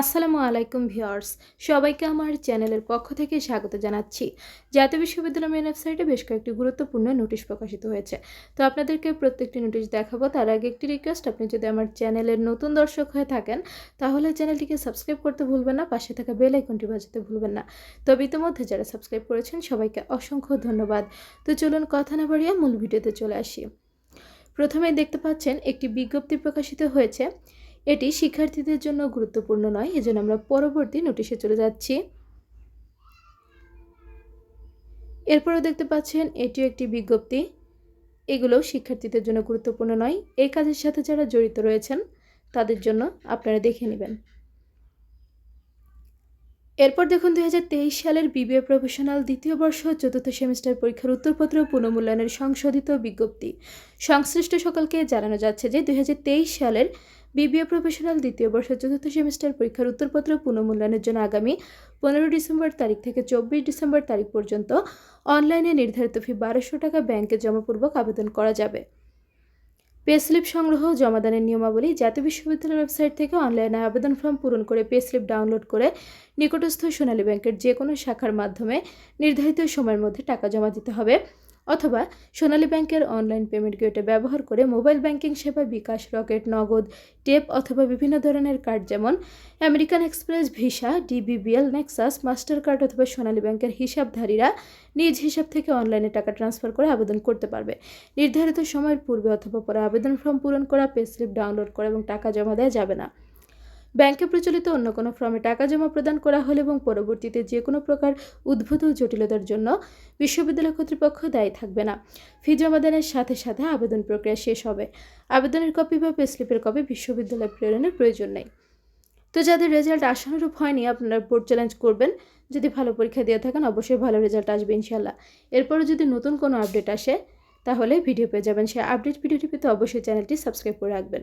আসসালামু আলাইকুম ভিউয়ার্স, সবাইকে আমার চ্যানেলের পক্ষ থেকে স্বাগত জানাচ্ছি। জাতীয় বিশ্ববিদ্যালয় মেন ওয়েবসাইটে বেশ কয়েকটি গুরুত্বপূর্ণ নোটিশ প্রকাশিত হয়েছে। তো আপনাদেরকে প্রত্যেকটি নোটিশ দেখাবো, তার আগে একটি রিকোয়েস্ট আপনি যদি আমার চ্যানেলের নতুন দর্শক হয়ে থাকেন, তাহলে চ্যানেলটিকে সাবস্ক্রাইব করতে ভুলবেন না, পাশে থাকা বেল আইকনটি বাজাতে ভুলবেন না। তবে ইতিমধ্যে যারা সাবস্ক্রাইব করেছেন, সবাইকে অসংখ্য ধন্যবাদ। তো চলুন কথা না বাড়িয়ে মূল ভিডিওতে চলে আসি। প্রথমেই দেখতে পাচ্ছেন, একটি বিজ্ঞপ্তি প্রকাশিত হয়েছে। এটি শিক্ষার্থীদের জন্য গুরুত্বপূর্ণ নয়, এজন্য আমরা পরবর্তী নোটিশে চলে যাচ্ছি। এরপরেও দেখতে পাচ্ছেন, এটিও একটি বিজ্ঞপ্তি। এগুলো শিক্ষার্থীদের জন্য গুরুত্বপূর্ণ নয়। এই কাজের সাথে যারা জড়িত রয়েছেন, তাদের জন্য আপনারা দেখে নেবেন। এরপর দেখুন, দুই হাজার তেইশ সালের বিবিএ প্রফেশনাল দ্বিতীয় বর্ষ চতুর্থ সেমিস্টার পরীক্ষার উত্তরপত্র পুনঃমূল্যায়নের সংশোধিত বিজ্ঞপ্তি। সংশ্লিষ্ট সকলকে জানানো যাচ্ছে যে, দুই হাজার তেইশ সালের বিবিএ প্রফেশনাল দ্বিতীয় বর্ষ চতুর্থ সেমিস্টার পরীক্ষার উত্তরপত্র পুনঃমূল্যায়নের জন্য আগামী পনেরো ডিসেম্বর তারিখ থেকে চব্বিশ ডিসেম্বর তারিখ পর্যন্ত অনলাইনে নির্ধারিত ফি বারোশো টাকা ব্যাংকে জমাপূর্বক আবেদন করা যাবে। পে স্লিপ সংগ্রহ জমাদানের নিয়মাবলী জাতীয় বিশ্ববিদ্যালয়ের ওয়েবসাইট থেকে অনলাইনে আবেদন ফর্ম পূরণ করে পে স্লিপ ডাউনলোড করে নিকটস্থ সোনালী ব্যাংকের যে কোনো শাখার মাধ্যমে নির্ধারিত সময়ের মধ্যে টাকা জমা দিতে হবে। অথবা সোনালী ব্যাংকের অনলাইন পেমেন্ট গেটে ব্যবহার করে মোবাইল ব্যাংকিং সেবা, বিকাশ, রকেট, নগদ, টেপ অথবা বিভিন্ন ধরনের কার্ড যেমন American Express, Visa, DBBL, Nexus master card অথবা সোনালী ব্যাংকের হিসাবধারীরা নিজ হিসাব থেকে অনলাইনে টাকা ট্রান্সফার করে আবেদন করতে পারবে। নির্ধারিত সময়ের পূর্বে অথবা পরে আবেদন ফর্ম পূরণ করা পে স্লিপ ডাউনলোড করা এবং টাকা জমা দেওয়া যাবে না। ব্যাংকে প্রচলিত অন্য কোনো ফর্মে টাকা জমা প্রদান করা হলে এবং পরবর্তীতে যে কোনো প্রকার উদ্ভূত জটিলতার জন্য বিশ্ববিদ্যালয় কর্তৃপক্ষ দায়ী থাকবে না। ফি জমাদানের সাথে সাথে আবেদন প্রক্রিয়া শেষ হবে। আবেদনের কপি বা পেস্লিপের কপি বিশ্ববিদ্যালয় প্রেরণের প্রয়োজন নেই। তো যাদের রেজাল্ট আশানুরূপ হয়নি, আপনারা বোর্ড চ্যালেঞ্জ করবেন। যদি ভালো পরীক্ষা দিয়ে থাকেন, অবশ্যই ভালো রেজাল্ট আসবে ইনশাল্লাহ এরপরে যদি নতুন কোনো আপডেট আসে, তাহলে ভিডিও পেয়ে যাবেন। সেই আপডেট ভিডিওটি পেতে অবশ্যই চ্যানেলটি সাবস্ক্রাইব করে রাখবেন।